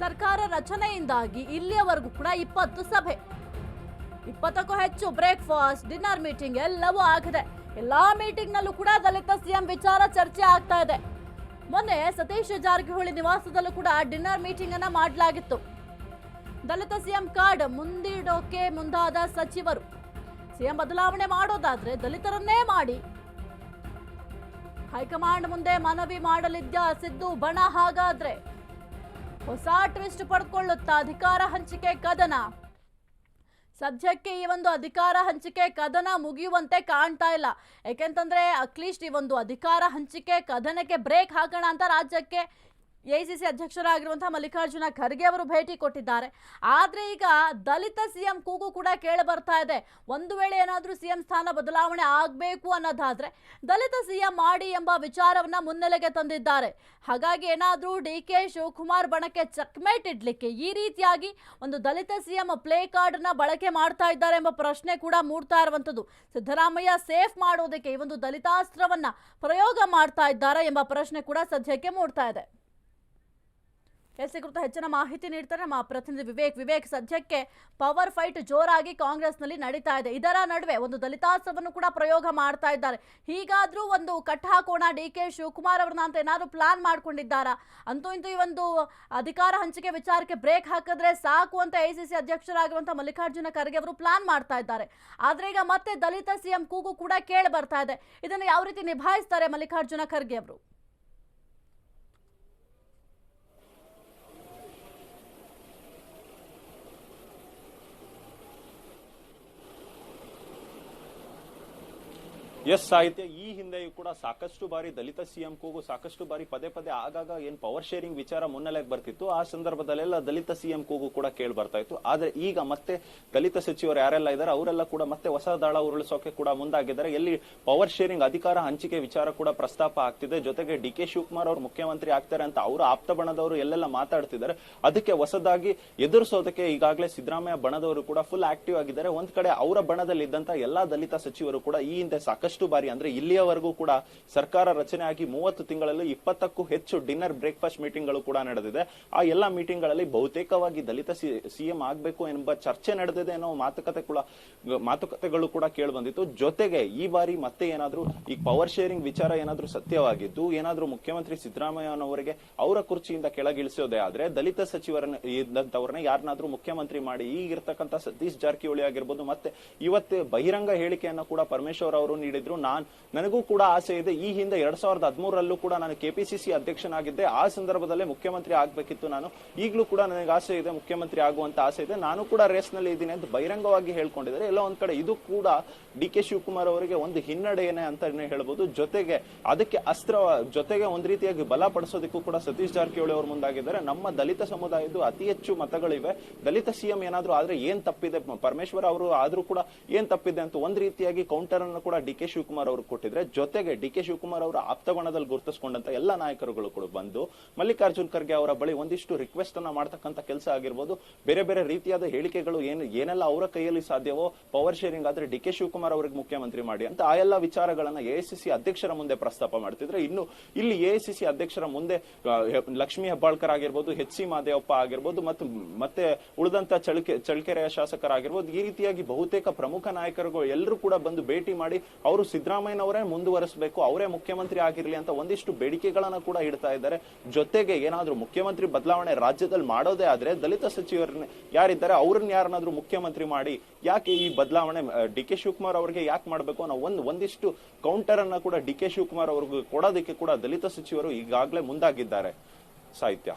ಸರ್ಕಾರ ರಚನೆಯಿಂದಾಗಿ ಇಲ್ಲಿಯವರೆಗೂ ಕೂಡ ಇಪ್ಪತ್ತು ಸಭೆ. ಇಪ್ಪತ್ತಕ್ಕೂ ಹೆಚ್ಚು ಬ್ರೇಕ್ಫಾಸ್ಟ್ ಡಿನ್ನರ್ ಮೀಟಿಂಗ್ ಎಲ್ಲವೂ ಆಗಿದೆ. ಎಲ್ಲಾ ಮೀಟಿಂಗ್ ನಲ್ಲೂ ಕೂಡ ದಲಿತ ಸಿಎಂ ವಿಚಾರ ಚರ್ಚೆ ಆಗ್ತಾ ಇದೆ. ಮೊನ್ನೆ ಸತೀಶ್ ಜಾರಕಿಹೊಳಿ ನಿವಾಸದಲ್ಲೂ ಕೂಡ ಡಿನ್ನರ್ ಮೀಟಿಂಗ್ ಅನ್ನ ಮಾಡಲಾಗಿತ್ತು. ದಲಿತ ಸಿಎಂ ಕಾರ್ಡ್ ಮುಂದಿಡೋಕೆ ಮುಂದಾದ ಸಚಿವರು. ಸಿಎಂ ಬದಲಾವಣೆ ಮಾಡೋದಾದ್ರೆ ದಲಿತರನ್ನೇ ಮಾಡಿ. ಹೈಕಮಾಂಡ್ ಮುಂದೆ ಮನವಿ ಮಾಡಲಿದ್ದ ಸಿದ್ದು ಬಣ ಹಾಗಾದ್ರೆ. ಹೊಸ ಟ್ವಿಸ್ಟ್ ಪಡ್ಕೊಳ್ಳುತ್ತಾ ಅಧಿಕಾರ ಹಂಚಿಕೆ ಕದನ? ಸದ್ಯಕ್ಕೆ ಈ ಒಂದು ಅಧಿಕಾರ ಹಂಚಿಕೆ ಕದನ ಮುಗಿಯುವಂತೆ ಕಾಣ್ತಾ ಇಲ್ಲ. ಯಾಕೆಂತಂದ್ರೆ ಅಟ್ಲೀಸ್ಟ್ ಈ ಒಂದು ಅಧಿಕಾರ ಹಂಚಿಕೆ ಕದನಕ್ಕೆ ಬ್ರೇಕ್ ಹಾಕೋಣ ಅಂತ ರಾಜ್ಯಕ್ಕೆ ಎಐಸಿಸಿ ಅಧ್ಯಕ್ಷರಾಗಿರುವಂತಹ ಮಲ್ಲಿಕಾರ್ಜುನ ಖರ್ಗೆ ಅವರು ಭೇಟಿ ಕೊಟ್ಟಿದ್ದಾರೆ. ಆದ್ರೆ ಈಗ ದಲಿತ ಸಿಎಂ ಕೂಗು ಕೂಡ ಕೇಳಿ ಬರ್ತಾ ಇದೆ. ಒಂದು ವೇಳೆ ಏನಾದರೂ ಸಿಎಂ ಸ್ಥಾನ ಬದಲಾವಣೆ ಆಗಬೇಕು ಅನ್ನೋದಾದ್ರೆ ದಲಿತ ಸಿಎಂ ಮಾಡಿ ಎಂಬ ವಿಚಾರವನ್ನ ಮುನ್ನೆಲೆಗೆ ತಂದಿದ್ದಾರೆ. ಹಾಗಾಗಿ ಏನಾದರೂ ಡಿ ಕೆ ಶಿವಕುಮಾರ್ ಬಣಕ್ಕೆ ಚಕ್ಮೇಟ್ ಇಡ್ಲಿಕ್ಕೆ ಈ ರೀತಿಯಾಗಿ ಒಂದು ದಲಿತ ಸಿಎಂ ಪ್ಲೇ ಕಾರ್ಡ್ನ ಬಳಕೆ ಮಾಡ್ತಾ ಇದ್ದಾರೆ ಎಂಬ ಪ್ರಶ್ನೆ ಕೂಡ ಮೂಡ್ತಾ ಇರುವಂತದ್ದು ಸಿದ್ದರಾಮಯ್ಯ ಸೇಫ್ ಮಾಡೋದಕ್ಕೆ ಈ ಒಂದು ದಲಿತಾಸ್ತ್ರವನ್ನ ಪ್ರಯೋಗ ಮಾಡ್ತಾ ಇದ್ದಾರೆ ಎಂಬ ಪ್ರಶ್ನೆ ಕೂಡ ಸದ್ಯಕ್ಕೆ ಮೂಡ್ತಾ ಇದೆ. ಎಸ್ ಕುರಿತು ಹೆಚ್ಚಿನ ಮಾಹಿತಿ ನೀಡ್ತಾರೆ. ನಮ್ಮ ಪ್ರತಿನಿಧಿ ವಿವೇಕ್ ವಿವೇಕ್ ಸದ್ಯಕ್ಕೆ ಪವರ್ ಫೈಟ್ ಜೋರಾಗಿ ಕಾಂಗ್ರೆಸ್ನಲ್ಲಿ ನಡೀತಾ ಇದೆ. ಇದರ ನಡುವೆ ಒಂದು ದಲಿತಾಸ್ತ್ರವನ್ನು ಕೂಡ ಪ್ರಯೋಗ ಮಾಡ್ತಾ ಇದ್ದಾರೆ. ಹೀಗಾದ್ರೂ ಒಂದು ಕಟ್ ಹಾಕೋಣ ಡಿ ಕೆ ಶಿವಕುಮಾರ್ ಅವ್ರನ್ನ ಅಂತ ಏನಾದರೂ ಪ್ಲಾನ್ ಮಾಡ್ಕೊಂಡಿದ್ದಾರಾ? ಅಂತೂ ಇಂತೂ ಈ ಒಂದು ಅಧಿಕಾರ ಹಂಚಿಕೆ ವಿಚಾರಕ್ಕೆ ಬ್ರೇಕ್ ಹಾಕಿದ್ರೆ ಸಾಕು ಅಂತ ಎ ಸಿ ಸಿ ಅಧ್ಯಕ್ಷರಾಗಿರುವಂತಹ ಮಲ್ಲಿಕಾರ್ಜುನ ಖರ್ಗೆ ಅವರು ಪ್ಲಾನ್ ಮಾಡ್ತಾ ಇದ್ದಾರೆ. ಆದ್ರೆ ಈಗ ಮತ್ತೆ ದಲಿತ ಸಿಎಂ ಕೂಗು ಕೂಡ ಕೇಳಿ ಬರ್ತಾ ಇದೆ. ಇದನ್ನು ಯಾವ ರೀತಿ ನಿಭಾಯಿಸ್ತಾರೆ ಮಲ್ಲಿಕಾರ್ಜುನ ಖರ್ಗೆ ಅವರು? ಎಸ್ ಸಾಹಿತ್ಯ, ಈ ಹಿಂದೆಯೂ ಕೂಡ ಸಾಕಷ್ಟು ಬಾರಿ ದಲಿತ ಸಿಎಂ ಕೂಗು ಸಾಕಷ್ಟು ಬಾರಿ ಪದೇ ಪದೇ ಆಗಾಗ ಏನ್ ಪವರ್ ಶೇರಿಂಗ್ ವಿಚಾರ ಮುನ್ನೆಲೆಗೆ ಬರ್ತಿತ್ತು, ಆ ಸಂದರ್ಭದಲ್ಲೆಲ್ಲ ದಲಿತ ಸಿಎಂ ಕೂಗು ಕೂಡ ಕೇಳಿ ಬರ್ತಾ ಇತ್ತು. ಆದ್ರೆ ಈಗ ಮತ್ತೆ ದಲಿತ ಸಚಿವರು ಯಾರೆಲ್ಲ ಇದ್ದಾರೆ ಅವರೆಲ್ಲ ಕೂಡ ಮತ್ತೆ ಹೊಸ ದಾಳ ಉರುಳಿಸೋಕೆ ಕೂಡ ಮುಂದಾಗಿದ್ದಾರೆ. ಎಲ್ಲಿ ಪವರ್ ಶೇರಿಂಗ್ ಅಧಿಕಾರ ಹಂಚಿಕೆ ವಿಚಾರ ಕೂಡ ಪ್ರಸ್ತಾಪ ಆಗ್ತಿದೆ. ಜೊತೆಗೆ ಡಿ ಕೆ ಶಿವಕುಮಾರ್ ಅವರು ಮುಖ್ಯಮಂತ್ರಿ ಆಗ್ತಾರೆ ಅಂತ ಅವರು ಆಪ್ತ ಬಣದವರು ಎಲ್ಲೆಲ್ಲ ಮಾತಾಡ್ತಿದ್ದಾರೆ. ಅದಕ್ಕೆ ಹೊಸದಾಗಿ ಎದುರಿಸೋದಕ್ಕೆ ಈಗಾಗಲೇ ಸಿದ್ದರಾಮಯ್ಯ ಬಣದವರು ಕೂಡ ಫುಲ್ ಆಕ್ಟಿವ್ ಆಗಿದ್ದಾರೆ. ಒಂದ್ ಕಡೆ ಅವರ ಬಣದಲ್ಲಿ ಇದ್ದಂತ ಎಲ್ಲಾ ದಲಿತ ಸಚಿವರು ಕೂಡ ಈ ಹಿಂದೆ ಸಾಕಷ್ಟು ಬಾರಿ, ಅಂದ್ರೆ ಇಲ್ಲಿಯವರೆಗೂ ಕೂಡ ಸರ್ಕಾರ ರಚನೆ ಆಗಿ ಮೂವತ್ತು ತಿಂಗಳಲ್ಲಿ ಇಪ್ಪತ್ತಕ್ಕೂ ಹೆಚ್ಚು ಡಿನ್ನರ್ ಬ್ರೇಕ್ಫಾಸ್ಟ್ ಮೀಟಿಂಗ್ಗಳು ಕೂಡ ನಡೆದಿದೆ. ಆ ಎಲ್ಲಾ ಮೀಟಿಂಗ್ಗಳಲ್ಲಿ ಬಹುತೇಕವಾಗಿ ದಲಿತ ಸಿಎಂ ಆಗಬೇಕು ಎಂಬ ಚರ್ಚೆ ನಡೆದಿದೆ ಅನ್ನೋ ಮಾತುಕತೆ ಕೂಡ, ಮಾತುಕತೆಗಳು ಕೂಡ ಕೇಳಿ ಬಂದಿತ್ತು. ಜೊತೆಗೆ ಈ ಬಾರಿ ಮತ್ತೆ ಏನಾದರೂ, ಈ ಪವರ್ ಶೇರಿಂಗ್ ವಿಚಾರ ಏನಾದರೂ ಸತ್ಯವಾಗಿದ್ದು, ಏನಾದರೂ ಮುಖ್ಯಮಂತ್ರಿ ಸಿದ್ದರಾಮಯ್ಯನವರಿಗೆ ಅವರ ಕುರ್ಚಿಯಿಂದ ಕೆಳಗಿಳಿಸೋದೇ ಆದ್ರೆ, ದಲಿತ ಸಚಿವರನ್ನ ಇದ್ದಂತವ್ರನ್ನ ಯಾರನ್ನಾದ್ರೂ ಮುಖ್ಯಮಂತ್ರಿ ಮಾಡಿ ಈಗಿರ್ತಕ್ಕಂಥ ಸತೀಶ್ ಜಾರಕಿಹೊಳಿ ಆಗಿರ್ಬೋದು, ಮತ್ತೆ ಇವತ್ತೇ ಬಹಿರಂಗ ಹೇಳಿಕೆಯನ್ನ ಕೂಡ ಪರಮೇಶ್ವರ್ ಅವರು ನೀಡಿದ್ರು ನಾನ್, ನನಗೂ ಕೂಡ ಆಸೆ ಇದೆ. ಈ ಹಿಂದೆ ಎರಡ್ ಸಾವಿರದ ಹದಿಮೂರಲ್ಲೂ ಕೂಡ ನಾನು ಕೆಪಿಸಿಸಿ ಅಧ್ಯಕ್ಷನಾಗಿದ್ದೆ. ಆ ಸಂದರ್ಭದಲ್ಲೇ ಮುಖ್ಯಮಂತ್ರಿ ಆಗ್ಬೇಕಿತ್ತು ನಾನು. ಈಗಲೂ ಕೂಡ ನನಗೆ ಆಸೆ ಇದೆ ಮುಖ್ಯಮಂತ್ರಿ ಆಗುವಂತ ಆಸೆ ಇದೆ. ನಾನು ಕೂಡ ರೇಸ್ನಲ್ಲಿ ಇದ್ದೀನಿ ಅಂತ ಬಹಿರಂಗವಾಗಿ ಹೇಳ್ಕೊಂಡಿದ್ದಾರೆ. ಎಲ್ಲೋ ಒಂದ್ ಕಡೆ ಇದು ಕೂಡ ಡಿ ಕೆ ಶಿವಕುಮಾರ್ ಅವರಿಗೆ ಒಂದು ಹಿನ್ನಡೆಯೇನೆ ಅಂತಾನೆ ಹೇಳ್ಬೋದು. ಜೊತೆಗೆ ಅದಕ್ಕೆ ಅಸ್ತ್ರ, ಜೊತೆಗೆ ಒಂದ್ ರೀತಿಯಾಗಿ ಬಲ ಪಡಿಸೋದಕ್ಕೂ ಕೂಡ ಸತೀಶ್ ಜಾರಕಿಹೊಳಿ ಅವರು ಮುಂದಾಗಿದ್ದಾರೆ. ನಮ್ಮ ದಲಿತ ಸಮುದಾಯದ್ದು ಅತಿ ಹೆಚ್ಚು ಮತಗಳಿವೆ. ದಲಿತ ಸಿಎಂ ಏನಾದ್ರೂ ಆದ್ರೆ ಏನ್ ತಪ್ಪಿದೆ? ಪರಮೇಶ್ವರ್ ಅವರು ಆದ್ರೂ ಕೂಡ ಏನ್ ತಪ್ಪಿದೆ ಅಂತ ಒಂದ್ ರೀತಿಯಾಗಿ ಕೌಂಟರ್ ಅನ್ನು ಕೂಡ ಡಿ ಕೆ ಶಿವಕುಮಾರ್ ಅವರು ಕೊಟ್ಟಿದ್ರೆ, ಜೊತೆಗೆ ಡಿ ಕೆ ಶಿವಕುಮಾರ್ ಅವರ ಆಪ್ತಗೋಣದಲ್ಲಿ ಗುರುತಿಸಿಕೊಂಡಂತ ಎಲ್ಲಾ ನಾಯಕರುಗಳು ಕೂಡ ಬಂದು, ಮಲ್ಲಿಕಾರ್ಜುನ್ ಖರ್ಗೆ ಅವರ ಬಳಿ ಒಂದಿಷ್ಟು ರಿಕ್ವೆಸ್ಟ್ ಅನ್ನ ಮಾಡ್ತಕ್ಕಂತ ಕೆಲಸ ಆಗಿರ್ಬೋದು. ಬೇರೆ ಬೇರೆ ರೀತಿಯಾದ ಹೇಳಿಕೆಗಳು ಏನು, ಏನೆಲ್ಲ ಅವರ ಕೈಯಲ್ಲಿ ಸಾಧ್ಯವೋ ಪವರ್ ಶೇರಿಂಗ್ ಆದ್ರೆ ಡಿ ಕೆ ಶಿವಕುಮಾರ್ ಅವರಿಗೆ ಮುಖ್ಯಮಂತ್ರಿ ಮಾಡಿ ಅಂತ ಆ ಎಲ್ಲ ವಿಚಾರಗಳನ್ನ ಎಐಸಿಸಿ ಅಧ್ಯಕ್ಷರ ಮುಂದೆ ಪ್ರಸ್ತಾಪ ಮಾಡ್ತಿದ್ರೆ, ಇನ್ನು ಇಲ್ಲಿ ಎಐಸಿಸಿ ಅಧ್ಯಕ್ಷರ ಮುಂದೆ ಲಕ್ಷ್ಮಿ ಹೆಬ್ಬಾಳ್ಕರ್ ಆಗಿರ್ಬೋದು, ಎಚ್ ಸಿ ಮಾದೇವಪ್ಪ ಆಗಿರ್ಬೋದು, ಮತ್ತು ಮತ್ತೆ ಉಳಿದಂತ ಚಳಕೆ, ಚಳ್ಕೆರೆಯ ಶಾಸಕರಾಗಿರ್ಬೋದು, ಈ ರೀತಿಯಾಗಿ ಬಹುತೇಕ ಪ್ರಮುಖ ನಾಯಕರುಗಳು ಎಲ್ಲರೂ ಕೂಡ ಬಂದು ಭೇಟಿ ಮಾಡಿ ಅವರು ಸಿದ್ದರಾಮಯ್ಯನವರೇ ಮುಂದುವರಿಸಬೇಕು, ಅವರೇ ಮುಖ್ಯಮಂತ್ರಿ ಆಗಿರಲಿ ಅಂತ ಒಂದಿಷ್ಟು ಬೇಡಿಕೆಗಳನ್ನ ಕೂಡ ಇಡ್ತಾ ಇದ್ದಾರೆ. ಜೊತೆಗೆ ಏನಾದರೂ ಮುಖ್ಯಮಂತ್ರಿ ಬದಲಾವಣೆ ರಾಜ್ಯದಲ್ಲಿ ಮಾಡೋದೇ ಆದ್ರೆ ದಲಿತ ಸಚಿವರನ್ನ ಯಾರಿದ್ದಾರೆ, ಅವ್ರನ್ನ ಯಾರನ್ನಾದ್ರೂ ಮುಖ್ಯಮಂತ್ರಿ ಮಾಡಿ ಯಾಕೆ ಈ ಬದಲಾವಣೆ ಡಿ ಕೆ ಶಿವಕುಮಾರ್ ಅವರಿಗೆ ಯಾಕೆ ಮಾಡಬೇಕು ಅನ್ನೋ ಒಂದು, ಒಂದಿಷ್ಟು ಕೌಂಟರ್ ಅನ್ನ ಕೂಡ ಡಿ ಕೆ ಶಿವಕುಮಾರ್ ಅವ್ರಿಗೆ ಕೊಡೋದಕ್ಕೆ ಕೂಡ ದಲಿತ ಸಚಿವರು ಈಗಾಗಲೇ ಮುಂದಾಗಿದ್ದಾರೆ. ಸಾಹಿತ್ಯ.